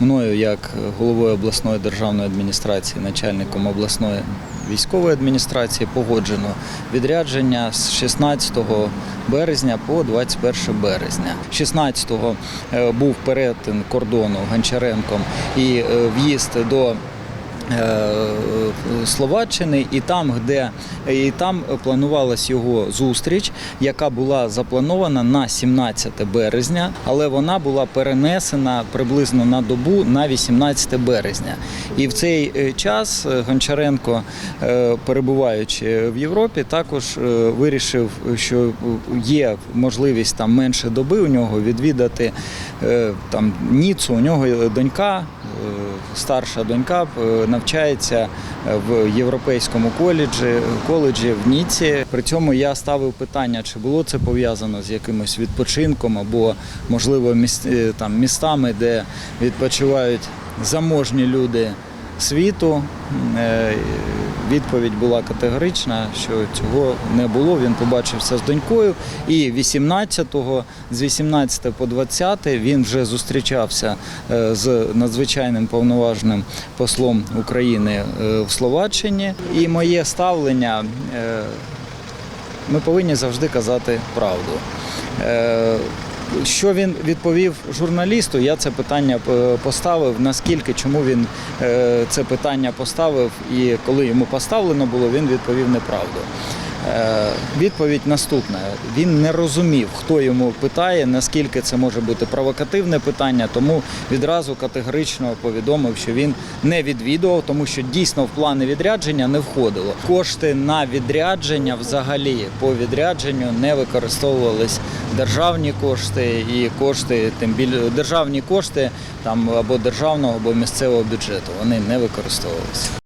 мною як головою обласної державної адміністрації, начальником обласної військової адміністрації погоджено відрядження з 16 березня по 21 березня. 16-го е, був перетин кордону Гончаренком і е, в'їзд до Словаччини, і там, де і там планувалась його зустріч, яка була запланована на 17 березня, але вона була перенесена приблизно на добу на 18 березня. І в цей е, час е, Гончаренко, е, перебуваючи в Європі, також е, вирішив, що є можливість там менше доби у нього відвідати е, там Ніцу. У нього донька, е, старша донька е, навчається в європейському коледжі, коледжі в Ніці. При цьому я ставив питання, чи було це пов'язано з якимось відпочинком або, можливо, міс- е, там, містами, де відпочивають заможні люди світу. Відповідь була категорична, що цього не було. Він побачився з донькою. І 18-го, з 18 по 20 він вже зустрічався е, з надзвичайним повноважним послом України е, в Словаччині. І моє ставлення е, ми повинні завжди казати правду. Що він відповів журналісту, я це питання е, поставив. Наскільки чому він е, це питання поставив, і коли йому поставлено було, він відповів неправду. Е, Відповідь наступна: він не розумів, хто йому питає, наскільки це може бути провокативне питання, тому відразу категорично повідомив, що він не відвідував, тому що дійсно в плани відрядження не входило. Кошти на відрядження взагалі по відрядженню не використовувались державні кошти і кошти, тим більше державні кошти там або державного, або місцевого бюджету. Вони не використовувалися.